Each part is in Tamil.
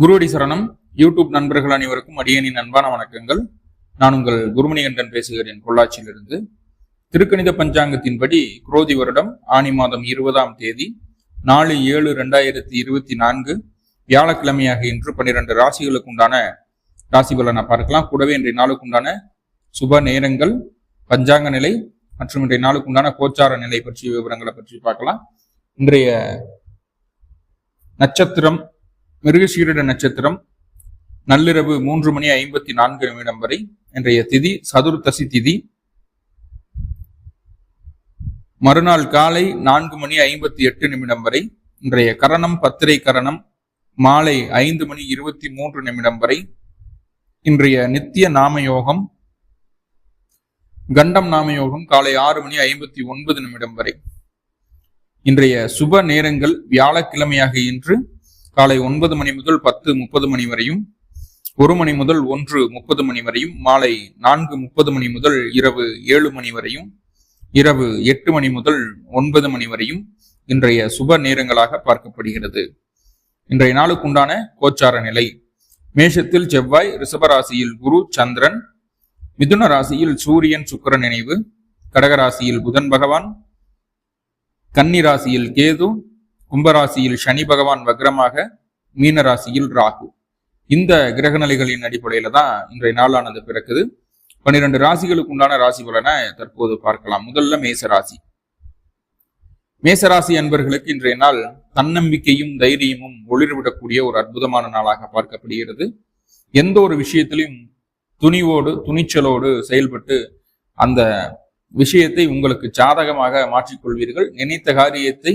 குருவடி சரணம். யூடியூப் நண்பர்கள் அனைவருக்கும் அடியனின் அன்பான வணக்கங்கள். நான் உங்கள் குருமணிகண்டன் பேசுகிறேன் பொள்ளாச்சியிலிருந்து. திருக்கணித பஞ்சாங்கத்தின்படி குரோதி வருடம் ஆனி மாதம் இருபதாம் தேதி நாலு ஏழு ரெண்டாயிரத்தி இருபத்தி நான்கு வியாழக்கிழமையாக இன்று பன்னிரண்டு ராசிகளுக்கு உண்டான ராசி பலனை பார்க்கலாம். கூடவே இன்றைய நாளுக்கு உண்டான சுப நேரங்கள் பஞ்சாங்க நிலை மற்றும் இன்றைய நாளுக்கு உண்டான கோச்சார நிலை பற்றிய விவரங்களை பற்றி பார்க்கலாம். இன்றைய நட்சத்திரம் மிருகசீரிட நட்சத்திரம் நள்ளிரவு மூன்று மணி ஐம்பத்தி நான்கு நிமிடம் வரை இன்றைய திதி சதுர்த்தசி திதி. மறுநாள் காலை நான்கு மணி ஐம்பத்தி எட்டு நிமிடம் வரை இன்றைய கரணம் பத்திரை கரணம் மாலை ஐந்து மணி இருபத்தி மூன்று நிமிடம் வரை இன்றைய நித்திய நாமயோகம் கண்டம் நாமயோகம் காலை ஆறு மணி ஐம்பத்தி ஒன்பது நிமிடம் வரை. இன்றைய சுப நேரங்கள் வியாழக்கிழமையாக இன்று காலை ஒன்பது மணி முதல் பத்து முப்பது மணி வரையும் ஒரு மணி முதல் ஒன்று முப்பது மணி வரையும் மாலை நான்கு முப்பது மணி முதல் இரவு ஏழு மணி வரையும் இரவு எட்டு மணி முதல் ஒன்பது மணி வரையும் இன்றைய சுப நேரங்களாக பார்க்கப்படுகிறது. இன்றைய நாளுக்குண்டான கோச்சார நிலை. மேஷத்தில் செவ்வாய் ரிஷபராசியில் குரு சந்திரன் மிதுன ராசியில் சூரியன் சுக்கரன் நினைவு கடகராசியில் புதன் பகவான் கன்னி ராசியில் கேது கும்பராசியில் சனி பகவான் வக்ரமாக மீன ராசியில் ராகு. இந்த கிரக நிலைகளின் அடிப்படையில தான் இன்றைய நாளானது பிறக்குது. பன்னிரண்டு ராசிகளுக்கு உண்டான ராசி பலனை தற்போது பார்க்கலாம். முதல்ல மேசராசி. மேசராசி அன்பர்களுக்கு இன்றைய நாள் தன்னம்பிக்கையும் தைரியமும் ஒளிர்விடக்கூடிய ஒரு அற்புதமான நாளாக பார்க்கப்படுகிறது. எந்த ஒரு விஷயத்திலையும் துணிவோடு துணிச்சலோடு செயல்பட்டு அந்த விஷயத்தை உங்களுக்கு சாதகமாக மாற்றிக்கொள்வீர்கள். நினைத்த காரியத்தை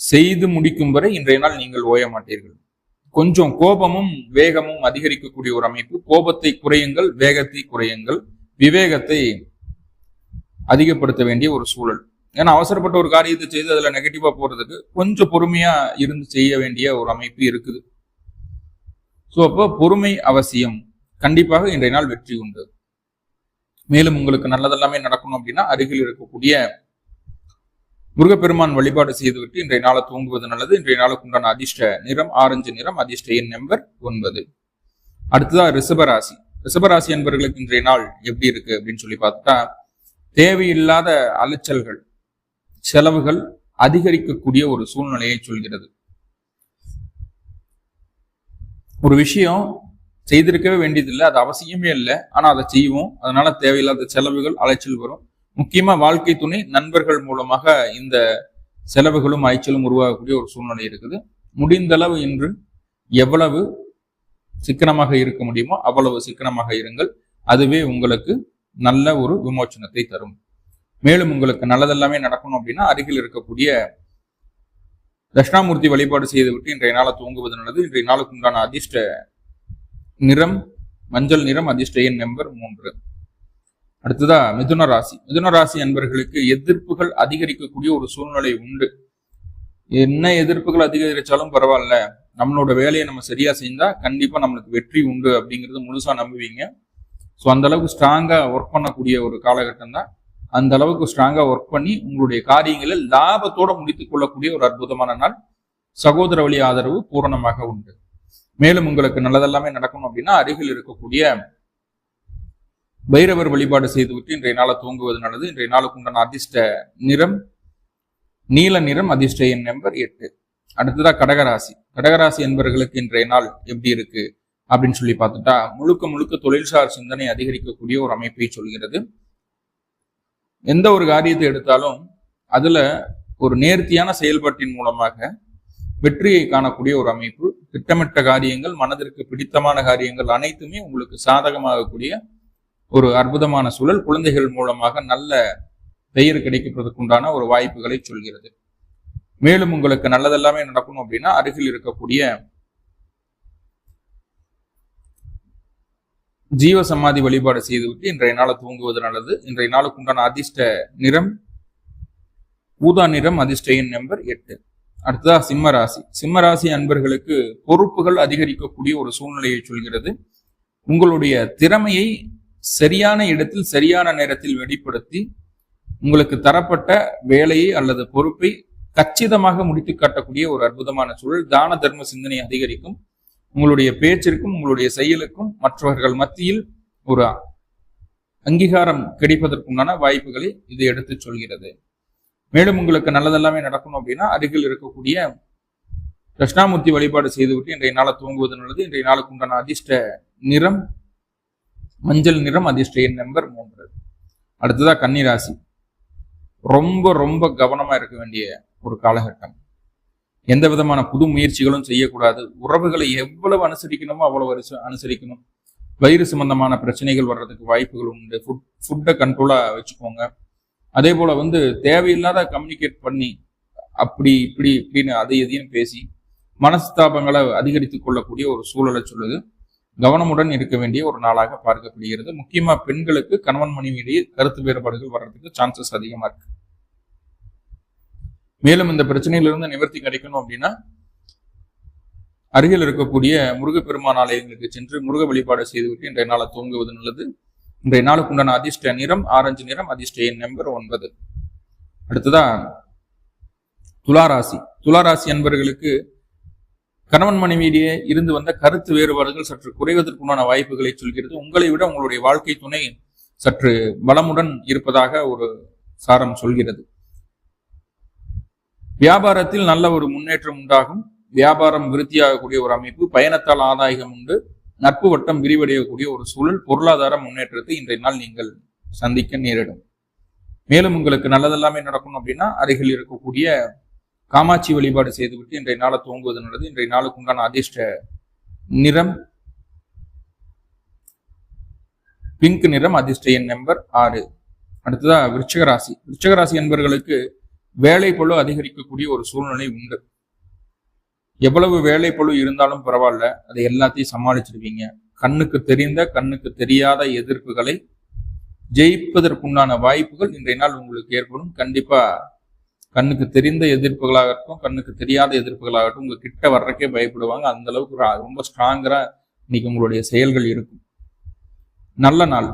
செய்து முடிக்கும் வரை இன்றைய நாள் நீங்கள் ஓய மாட்டீர்கள். கொஞ்சம் கோபமும் வேகமும் அதிகரிக்கக்கூடிய ஒரு அமைப்பு. கோபத்தை குறையுங்கள் வேகத்தை குறையுங்கள். விவேகத்தை அதிகப்படுத்த வேண்டிய ஒரு சூழல். ஏன்னா அவசரப்பட்ட ஒரு காரியத்தை செய்து அதுல நெகட்டிவாக போறதுக்கு கொஞ்சம் பொறுமையா இருந்து செய்ய வேண்டிய ஒரு அமைப்பு இருக்குது. ஸோ அப்போ பொறுமை அவசியம். கண்டிப்பாக இன்றைய நாள் வெற்றி உண்டு. மேலும் உங்களுக்கு நல்லதெல்லாமே நடக்கணும் அப்படின்னா அருகில் இருக்கக்கூடிய முருகப்பெருமான் வழிபாடு செய்துவிட்டு இன்றைய நாளை தூங்குவது நல்லது. இன்றைய நாளுக்கு உண்டான அதிர்ஷ்ட நிறம் ஆரஞ்சு நிறம் அதிர்ஷ்ட எண் நம்பர் ஒன்பது. அடுத்ததா ரிஷபராசி. ரிஷபராசி என்பவர்களுக்கு இன்றைய நாள் எப்படி இருக்கு அப்படின்னு சொல்லி பார்த்துட்டா தேவையில்லாத அலைச்சல்கள் செலவுகள் அதிகரிக்கக்கூடிய ஒரு சூழ்நிலையை சொல்கிறது. ஒரு விஷயம் செய்திருக்கவே வேண்டியதில்லை அது அவசியமே இல்லை. ஆனால் அதை செய்வோம். அதனால தேவையில்லாத செலவுகள் அலைச்சல் வரும். முக்கியமா வாழ்க்கை துணை நண்பர்கள் மூலமாக இந்த செலவுகளும் அய்ச்சலும் உருவாகக்கூடிய ஒரு சூழ்நிலை இருக்குது. முடிந்தளவு இன்று எவ்வளவு சிக்கனமாக இருக்க முடியுமோ அவ்வளவு சிக்கனமாக இருங்கள். அதுவே உங்களுக்கு நல்ல ஒரு விமோச்சனத்தை தரும். மேலும் உங்களுக்கு நல்லதெல்லாமே நடக்கணும் அப்படின்னா அருகில் இருக்கக்கூடிய தட்சிணாமூர்த்தி வழிபாடு செய்துவிட்டு இன்றைய நாளை தூங்குவது நல்லது. இன்றைய நாளுக்கு உண்டான அதிர்ஷ்ட நிறம் மஞ்சள் நிறம் அதிர்ஷ்ட எண் நம்பர் மூன்று. அடுத்ததா மிதுன ராசி. மிதுன ராசி அன்பர்களுக்கு எதிர்ப்புகள் அதிகரிக்கக்கூடிய ஒரு சூழ்நிலை உண்டு. என்ன எதிர்ப்புகள் அதிகரிச்சாலும் பரவாயில்ல. நம்மளோட வேலையை நம்ம சரியா செஞ்சா கண்டிப்பா நம்மளுக்கு வெற்றி உண்டு அப்படிங்கிறது முழுசா நம்புவீங்க. ஸோ அந்த அளவுக்கு ஸ்ட்ராங்கா ஒர்க் பண்ணக்கூடிய ஒரு காலகட்டம் தான். அந்த அளவுக்கு ஸ்ட்ராங்கா ஒர்க் பண்ணி உங்களுடைய காரியங்களை லாபத்தோட முடித்துக் கொள்ளக்கூடிய ஒரு அற்புதமான நாள். சகோதர வழி ஆதரவு பூரணமாக உண்டு. மேலும் உங்களுக்கு நல்லதெல்லாமே நடக்கணும் அப்படின்னா அருகில் இருக்கக்கூடிய பைரவர் வழிபாடு செய்துவிட்டு இன்றைய நாளை தூங்குவது நல்லது. இன்றைய நாளுக்கு உண்டான அதிர்ஷ்ட நிறம் நீல நிறம் அதிர்ஷ்ட எண் நம்பர் எட்டு. அடுத்ததா கடகராசி. கடகராசி என்பவர்களுக்கு இன்றைய நாள் எப்படி இருக்கு அப்படின்னு சொல்லி பார்த்துட்டா முழுக்க முழுக்க தொழில்சார் சிந்தனை அதிகரிக்கக்கூடிய ஒரு அமைப்பை சொல்கிறது. எந்த ஒரு காரியத்தை எடுத்தாலும் அதுல ஒரு நேர்த்தியான செயல்பாட்டின் மூலமாக வெற்றியை காணக்கூடிய ஒரு அமைப்பு. திட்டமிட்ட காரியங்கள் மனதிற்கு பிடித்தமான காரியங்கள் அனைத்துமே உங்களுக்கு சாதகமாகக்கூடிய ஒரு அற்புதமான சூழல். குழந்தைகள் மூலமாக நல்ல பெயர் கிடைக்கிறதுக்குண்டான ஒரு வாய்ப்புகளை சொல்கிறது. மேலும் உங்களுக்கு நல்லதெல்லாமே நடக்கணும் அப்படின்னா அருகில் இருக்கக்கூடிய ஜீவ சமாதி வழிபாடு செய்துவிட்டு இன்றைய நாளை தூங்குவது நல்லது. இன்றைய நாளுக்கு உண்டான அதிர்ஷ்ட நிறம் ஊதா நிறம் அதிர்ஷ்ட எண் நம்பர் எட்டு. அடுத்ததா சிம்ம ராசி சிம்ம ராசி அன்பர்களுக்கு பொறுப்புகள் அதிகரிக்கக்கூடிய ஒரு சூழ்நிலையை சொல்கிறது. உங்களுடைய திறமையை சரியான இடத்தில் சரியான நேரத்தில் வெளிப்படுத்தி உங்களுக்கு தரப்பட்ட வேலையை அல்லது பொறுப்பை கச்சிதமாக முடித்து காட்டக்கூடிய ஒரு அற்புதமான சூழல். தான தர்ம சிந்தனை அதிகரிக்கும். உங்களுடைய பேச்சிற்கும் உங்களுடைய செயலுக்கும் மற்றவர்கள் மத்தியில் ஒரு அங்கீகாரம் கிடைப்பதற்குண்டான வாய்ப்புகளை இது எடுத்து சொல்கிறது. மேலும் உங்களுக்கு நல்லதெல்லாமே நடக்கணும் அப்படின்னா அருகில் இருக்கக்கூடிய தட்சிணாமூர்த்தி வழிபாடு செய்துவிட்டு இன்றைய நாளை தூங்குவது நல்லது. இன்றைய நாளுக்கு உண்டான அதிர்ஷ்ட நிறம் மஞ்சள் நிறம் அதிர்ஷ்ட எண் நம்பர் மூன்று. அடுத்ததா கன்னிராசி. ரொம்ப ரொம்ப கவனமா இருக்க வேண்டிய ஒரு காலகட்டம். எந்த விதமான புது முயற்சிகளும் செய்யக்கூடாது. உறவுகளை எவ்வளவு அனுசரிக்கணுமோ அவ்வளவு அனுசரிக்கணும். வயிறு சம்பந்தமான பிரச்சனைகள் வர்றதுக்கு வாய்ப்புகள் உண்டு. ஃபுட் ஃபுட்டை கண்ட்ரோலாக வச்சுக்கோங்க. அதே போல் வந்து தேவையில்லாத கம்யூனிகேட் பண்ணி அப்படி இப்படி இப்படின்னு அதை எதையும் பேசி மனஸ்தாபங்களை அதிகரித்து கொள்ளக்கூடிய ஒரு சூழலை சொல்லுது. கவனமுடன் இருக்க வேண்டிய ஒரு நாளாக பார்க்கப்படுகிறது. முக்கியமா பெண்களுக்கு கணவன் மனைவியிடையே கருத்து வேறுபாடுகள் வர்றதுக்கு சான்சஸ் அதிகமா இருக்கு. மேலும் இந்த பிரச்சனையிலிருந்து நிவர்த்தி கிடைக்கணும் அப்படின்னா அருகில் இருக்கக்கூடிய முருகப்பெருமான் ஆலயங்களுக்கு சென்று முருக வழிபாடு செய்துவிட்டு இன்றைய நாளை தூங்குவது நல்லது. இன்றைய நாளுக்கு உண்டான அதிர்ஷ்ட நிறம் ஆரஞ்சு நிறம் அதிர்ஷ்ட எண் நம்பர் ஒன்பது. அடுத்ததா துளாராசி. துளாராசி என்பவர்களுக்கு கணவன் மனைவியிடையே இருந்து வந்த கருத்து வேறுபாடுகள் சற்று குறைவதற்குண்டான வாய்ப்புகளை சொல்கிறது. உங்களை விட உங்களுடைய வாழ்க்கை துணை சற்று பலமுடன் இருப்பதாக ஒரு சாரம் சொல்கிறது. வியாபாரத்தில் நல்ல ஒரு முன்னேற்றம் உண்டாகும். வியாபாரம் விருத்தியாகக்கூடிய ஒரு அமைப்பு பயணத்தால் ஆதாயம் உண்டு. நட்பு வட்டம் விரிவடையக்கூடிய ஒரு சூழல் பொருளாதார முன்னேற்றத்தை இன்றைய நாள் நீங்கள் சந்திக்க நேரிடும். மேலும் உங்களுக்கு நல்லதெல்லாமே நடக்கணும் அப்படின்னா அருகில் இருக்கக்கூடிய காமாட்சி வழிபாடு செய்துவிட்டு இன்றைய நாளை தூங்குவது நல்லது. இன்றைய நாளுக்கு உண்டான அதிர்ஷ்ட நிறம் பிங்க் நிறம் அதிர்ஷ்ட எண் நம்பர் ஆறு. அடுத்ததா விருச்சகராசி விருச்சகராசி என்பவர்களுக்கு வேலை பழு அதிகரிக்கக்கூடிய ஒரு சூழ்நிலை உண்டு. எவ்வளவு வேலை பழு இருந்தாலும் பரவாயில்ல. அதை எல்லாத்தையும் சமாளிச்சிருவீங்க. கண்ணுக்கு தெரிந்த கண்ணுக்கு தெரியாத எதிர்ப்புகளை ஜெயிப்பதற்குண்டான வாய்ப்புகள் இன்றைய நாள் உங்களுக்கு ஏற்படும். கண்டிப்பா கண்ணுக்கு தெரிந்த எதிர்ப்புகளாகட்டும் கண்ணுக்கு தெரியாத எதிர்ப்புகளாகட்டும் உங்க கிட்ட வர்றக்கே பயப்படுவாங்க. அந்த அளவுக்கு ரொம்ப ஸ்ட்ராங்கரா இன்னைக்கு உங்களுடைய செயல்கள் இருக்கும். நல்ல நாள்.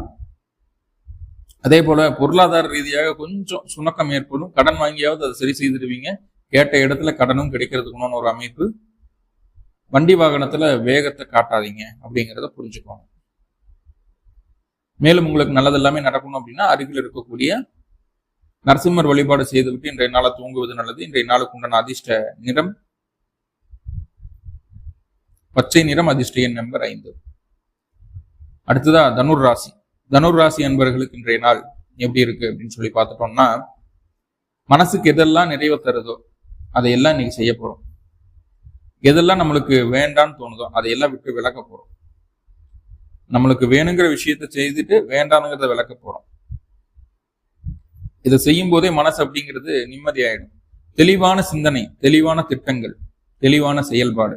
அதே போல பொருளாதார ரீதியாக கொஞ்சம் சுணக்கம் ஏற்படும். கடன் வாங்கியாவது அதை சரி செய்திருவீங்க கேட்ட இடத்துல கடனும் கிடைக்கிறதுக்குன்னு ஒரு அமைப்பு. வண்டி வாகனத்துல வேகத்தை காட்டாதீங்க அப்படிங்கிறத புரிஞ்சுக்கோங்க. மேலும் உங்களுக்கு நல்லது எல்லாமே நடக்கணும் அப்படின்னா அருகில் இருக்கக்கூடிய நரசிம்மர் வழிபாடு செய்துவிட்டு இன்றைய நாளை தூங்குவது நல்லது. இன்றைய நாளுக்கு உண்டான அதிர்ஷ்ட நிறம் பச்சை நிறம் அதிர்ஷ்ட எண் நம்பர் ஐந்து. அடுத்ததா தனுர் ராசி. தனுர் ராசி அன்பர்களுக்கு இன்றைய நாள் எப்படி இருக்கு அப்படின்னு சொல்லி பார்த்துட்டோம்னா மனசுக்கு எதெல்லாம் நிறைவு தருதோ அதையெல்லாம் இன்னைக்கு செய்ய போறோம். எதெல்லாம் நம்மளுக்கு வேண்டான்னு தோணுதோ அதையெல்லாம் விட்டு விளக்க போறோம். நம்மளுக்கு வேணுங்கிற விஷயத்த செய்துட்டு வேண்டானுங்கிறத விளக்க போறோம். இதை செய்யும் போதே மனசு அப்படிங்கிறது நிம்மதியாயிடும். தெளிவான சிந்தனை தெளிவான திட்டங்கள் தெளிவான செயல்பாடு.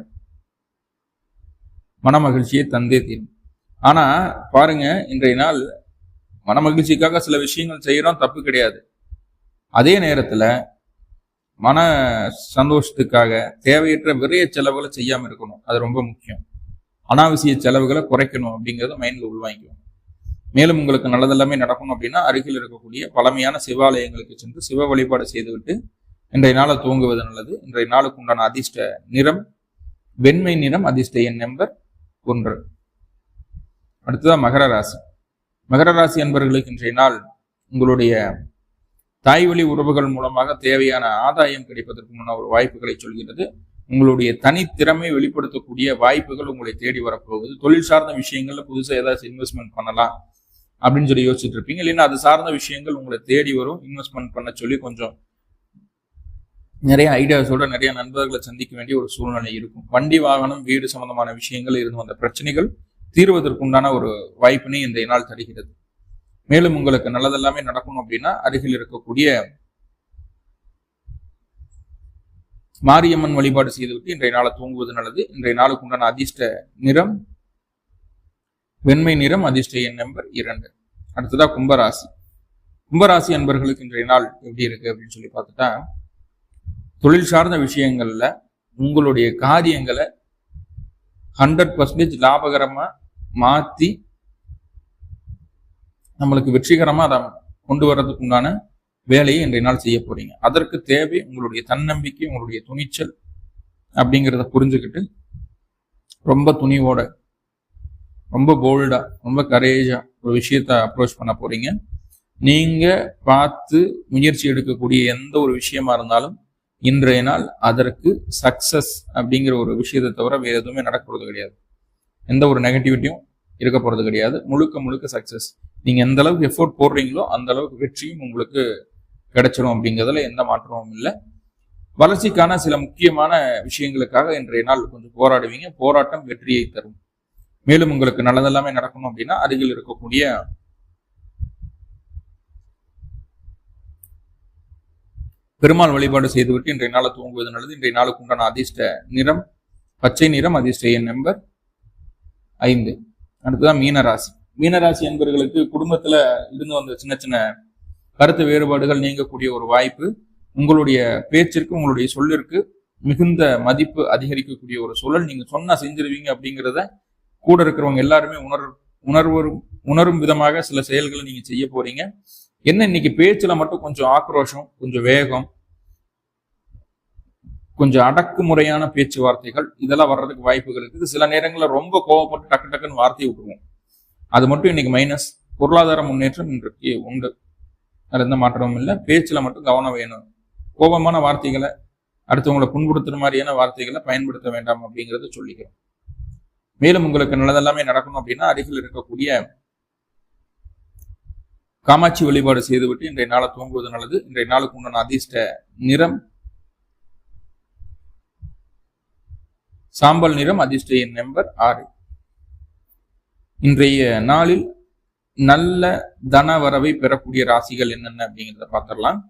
மனமகிழ்ச்சியை தந்தே தீரும். ஆனா பாருங்க இன்றைய நாள் மனமகிழ்ச்சிக்காக சில விஷயங்கள் செய்யறோம் தப்பு கிடையாது. அதே நேரத்துல மன சந்தோஷத்துக்காக தேவையற்ற விரைய செலவுகளை செய்யாம இருக்கணும். அது ரொம்ப முக்கியம். அனாவசிய செலவுகளை குறைக்கணும் அப்படிங்கறத மைண்ட்ல உள்வாங்கிக்கணும். மேலும் உங்களுக்கு நல்லதெல்லாமே நடக்கணும் அப்படின்னா அருகில் இருக்கக்கூடிய பழமையான சிவாலயங்களுக்கு சென்று சிவ வழிபாடு செய்துவிட்டு இன்றைய நாளை தூங்குவது நல்லது. இன்றைய நாளுக்கு உண்டான அதிர்ஷ்ட நிறம் வெண்மை நிறம் அதிர்ஷ்ட எண் நம்பர் ஒன்று. அடுத்ததான் மகர ராசி. மகர ராசி என்பவர்களுக்கு இன்றைய நாள் உங்களுடைய தாய் வழி உறவுகள் மூலமாக தேவையான ஆதாயம் கிடைப்பதற்கு ஒரு வாய்ப்புகளை சொல்கிறது. உங்களுடைய தனித்திறமை வெளிப்படுத்தக்கூடிய வாய்ப்புகள் உங்களை தேடி வரப்போகுது. தொழில் சார்ந்த விஷயங்கள்ல புதுசாக ஏதாச்சும் இன்வெஸ்ட்மெண்ட் பண்ணலாம். அப்படின்னு சொல்லி யோசிச்சுட்டு இருப்பீங்க. இல்லைன்னா அது சார்ந்த விஷயங்கள் உங்களை தேடி வரும். இன்வெஸ்ட்மெண்ட் பண்ண சொல்லி கொஞ்சம் நிறைய ஐடியாஸோட நிறைய நண்பர்களை சந்திக்க வேண்டிய ஒரு சூழ்நிலை இருக்கும். வண்டி வாகனம் வீடு சம்பந்தமான விஷயங்கள் இருந்து வந்த பிரச்சனைகள் தீர்வதற்குண்டான ஒரு வாய்ப்பினை இந்த நாள் தருகிறது. மேலும் உங்களுக்கு நல்லதெல்லாமே நடக்கணும் அப்படின்னா அருகில் இருக்கக்கூடிய மாரியம்மன் வழிபாடு செய்துவிட்டு இன்றைய நாளை தூங்குவது நல்லது. இன்றைய நாளுக்கு உண்டான அதிர்ஷ்ட நிறம் வெண்மை நிறம் அதிர்ஷ்ட எண் நம்பர் இரண்டு. அடுத்ததா கும்பராசி. கும்பராசி அன்பர்களுக்கு இன்றைய நாள் எப்படி இருக்கு அப்படின்னு சொல்லி பார்த்துட்டா தொழில் சார்ந்த விஷயங்கள்ல உங்களுடைய காரியங்களை ஹண்ட்ரட் பர்சன்டேஜ் லாபகரமா மாத்தி நம்மளுக்கு வெற்றிகரமா அதை கொண்டு வர்றதுக்கு உண்டான வேலையை இன்றைய நாள் செய்ய போறீங்க. அதற்கு தேவை உங்களுடைய தன்னம்பிக்கை உங்களுடைய துணிச்சல் அப்படிங்கிறத புரிஞ்சுக்கிட்டு ரொம்ப துணிவோட ரொம்ப போல்டா ரொம்ப கரேஜா ஒரு விஷயத்த அப்ரோச் பண்ண போறீங்க. நீங்க பார்த்து முயற்சி எடுக்கக்கூடிய எந்த ஒரு விஷயமா இருந்தாலும் இன்றைய நாள் அதற்கு சக்சஸ் அப்படிங்கிற ஒரு விஷயத்தை தவிர வேறு எதுவுமே நடக்கிறது கிடையாது. எந்த ஒரு நெகட்டிவிட்டியும் இருக்க போறது கிடையாது. முழுக்க முழுக்க சக்சஸ் நீங்க எந்த அளவுக்கு எஃபோர்ட் போடுறீங்களோ அந்த அளவுக்கு வெற்றியும் உங்களுக்கு கிடைச்சிடும் அப்படிங்கிறதுல எந்த மாற்றமும் இல்லை. வளர்ச்சிக்கான சில முக்கியமான விஷயங்களுக்காக இன்றைய நாள் கொஞ்சம் போராடுவீங்க. போராட்டம் வெற்றியை தரும். மேலும் உங்களுக்கு நல்லதெல்லாமே நடக்கணும் அப்படின்னா அருகில் இருக்கக்கூடிய பெருமாள் வழிபாடு செய்துவிட்டு இன்றைய நாளை தூங்குவது நல்லது. இன்றைய நாளுக்கு உண்டான அதிர்ஷ்ட நிறம் பச்சை நிறம் அதிர்ஷ்ட எண் நம்பர் ஐந்து. அடுத்ததான் மீனராசி. மீனராசி என்பவர்களுக்கு குடும்பத்துல இருந்து வந்த சின்ன சின்ன கருத்து வேறுபாடுகள் நீங்கக்கூடிய ஒரு வாய்ப்பு உங்களுடைய பேச்சிற்கு உங்களுடைய சொல்லிற்கு மிகுந்த மதிப்பு அதிகரிக்கக்கூடிய ஒரு சூழல். நீங்க சொன்னா செஞ்சிருவீங்க அப்படிங்கிறத கூட இருக்கிறவங்க எல்லாருமே உணர் உணர்வரும் உணரும் விதமாக சில செயல்களை நீங்க செய்ய போறீங்க. என்ன இன்னைக்கு பேச்சுல மட்டும் கொஞ்சம் ஆக்ரோஷம் கொஞ்சம் வேகம் கொஞ்சம் அடக்குமுறையான பேச்சுவார்த்தைகள் இதெல்லாம் வர்றதுக்கு வாய்ப்புகள் இருக்குது. சில நேரங்களில் ரொம்ப கோவப்பட்டு டக்கு டக்குன்னு வார்த்தையை விட்டுருவோம். அது மட்டும் இன்னைக்கு மைனஸ் பொருளாதார முன்னேற்றம் இன்றைக்கு உண்டு. அதில் எந்த மாற்றமும் இல்லை. பேச்சில் மட்டும் கவனம் வேணும். கோபமான வார்த்தைகளை அடுத்தவங்களை புண்படுத்துற மாதிரியான வார்த்தைகளை பயன்படுத்த வேண்டாம் அப்படிங்கிறத சொல்லிக்கிறோம். மேலும் உங்களுக்கு நல்லதெல்லாமே நடக்கணும் அப்படின்னா அருகில் இருக்கக்கூடிய காமாட்சி வழிபாடு செய்துவிட்டு இன்றைய நாளை தூங்குவது நல்லது. இன்றைய நாளுக்கு உண்டான அதிர்ஷ்ட நிறம் சாம்பல் நிறம் அதிர்ஷ்ட எண் நம்பர் ஆறு. இன்றைய நாளில் நல்ல தன வரவை பெறக்கூடிய ராசிகள் என்னென்ன அப்படிங்கிறத பார்த்துடலாம்.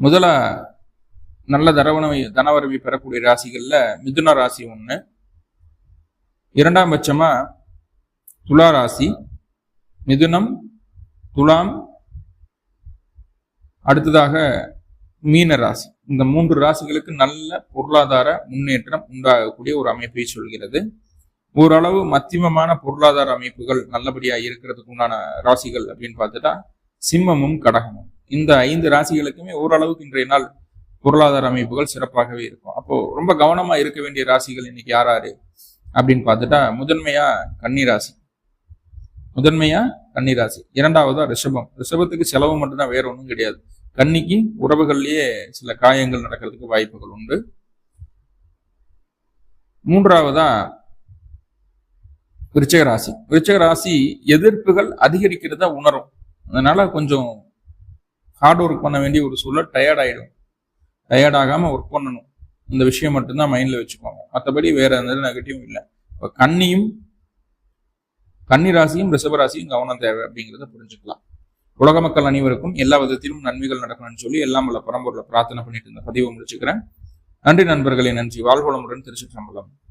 முதலா நல்ல தரவணவை தனவரவை பெறக்கூடிய ராசிகள்ல மிதுன ராசி ஒன்று இரண்டாம் பட்சமா துலா ராசி மிதுனம் துலாம் அடுத்ததாக மீன ராசி. இந்த மூன்று ராசிகளுக்கு நல்ல பொருளாதார முன்னேற்றம் உண்டாகக்கூடிய ஒரு அமைப்பை சொல்கிறது. ஓரளவு மத்தியமமான பொருளாதார அமைப்புகள் நல்லபடியா இருக்கிறதுக்கு உண்டான ராசிகள் அப்படின்னு பார்த்துட்டா சிம்மமும் கடகமும். இந்த ஐந்து ராசிகளுக்குமே ஓரளவுக்கு இன்றைய நாள் பொருளாதார அமைப்புகள் சிறப்பாகவே இருக்கும். அப்போ ரொம்ப கவனமா இருக்க வேண்டிய ராசிகள் இன்னைக்கு யாராரு அப்படின்னு பார்த்துட்டா முதன்மையா கன்னிராசி. முதன்மையா கன்னிராசி. இரண்டாவதா ரிஷபம். ரிஷபத்துக்கு செலவு மட்டும்தான் வேற ஒன்றும் கிடையாது. கன்னிக்கு உறவுகள்லயே சில காயங்கள் நடக்கிறதுக்கு வாய்ப்புகள் உண்டு. மூன்றாவதா விருச்சக ராசி விருச்சக ராசி எதிர்ப்புகள் அதிகரிக்கிறத உணரும். அதனால கொஞ்சம் ஹார்ட் ஒர்க் பண்ண வேண்டிய ஒரு சூழல் டயர்ட் ஆயிடும். டயர்ட் ஆகாம ஒர்க் பண்ணணும். இந்த விஷயம் மட்டும்தான் மைண்ட்ல வச்சுக்கோங்க மற்றபடி வேற எந்த நெகட்டிவும் இல்லை. இப்போ கன்னியும் கன்னி ராசியும் ரிஷபராசியும் கவனம் தேவை அப்படிங்கிறத புரிஞ்சுக்கலாம். உலக மக்கள் அனைவருக்கும் எல்லா விதத்திலும் நன்மைகள் நடக்கணும்னு சொல்லி எல்லாம் உள்ள பரம்பொருளை பிரார்த்தனை பண்ணிட்டு இருந்த பதிவை முடிச்சுக்கிறேன். நன்றி நண்பர்களே நன்றி. வாழ்வளமுடன் திருச்சி சம்பளம்